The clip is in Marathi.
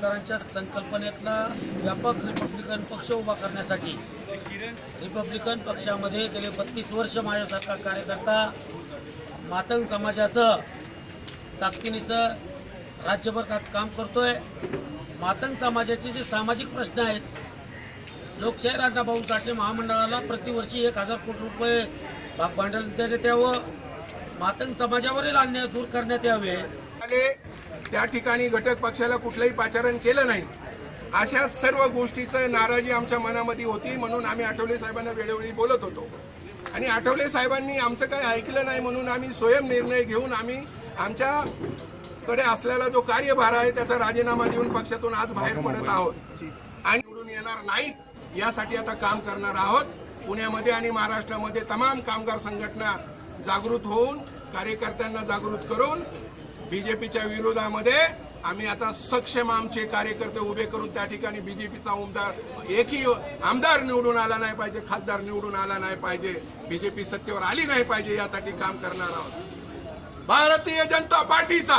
समाजाच्या संकल्पनेतला व्यापक रिपब्लिकन पक्ष उभा करण्यासाठी रिपब्लिकन पक्षामध्ये गेले बत्तीस वर्ष माझ्यासारखा कार्यकर्ता मातंग समाजाचं ताकदीनीचं राज्यभर काच काम करतोय. मातंग समाजाचे जे सामाजिक प्रश्न आहेत लोकशाही अण्णाभाऊ साठे महामंडळाला प्रतिवर्षी एक हजार कोटी रुपये भाग भांडवल देण्यात यावं. मातंग समाजावरील अन्याय दूर करण्यात यावे. त्या ठिकाणी घटक पक्षाला कुठलंही पाचारण केलं नाही अशा सर्व गोष्टीचं नाराजी आमच्या मनामध्ये होती म्हणून आम्ही आठवले साहेबांना वेळोवेळी बोलत होतो. आणि आठवले साहेबांनी आमचं काही ऐकलं नाही म्हणून आम्ही स्वयं निर्णय घेऊन आम्ही आमच्याकडे असलेला जो कार्यभार आहे त्याचा राजीनामा देऊन पक्षातून आज बाहेर पडत आहोत. आणि निवडून येणार नाहीत यासाठी आता काम करणार आहोत. पुण्यामध्ये आणि महाराष्ट्रामध्ये तमाम कामगार संघटना जागृत होऊन कार्यकर्त्यांना जागृत करून बीजेपीच्या विरोधामध्ये आम्ही आता सक्षम आमचे कार्यकर्ते उभे करून त्या ठिकाणी बीजेपीचा उमदार एकही आमदार निवडून आला नाही पाहिजे खासदार निवडून आला नाही पाहिजे बीजेपी सत्तेवर आली नाही पाहिजे यासाठी काम करणार आहोत. भारतीय जनता पार्टीचा.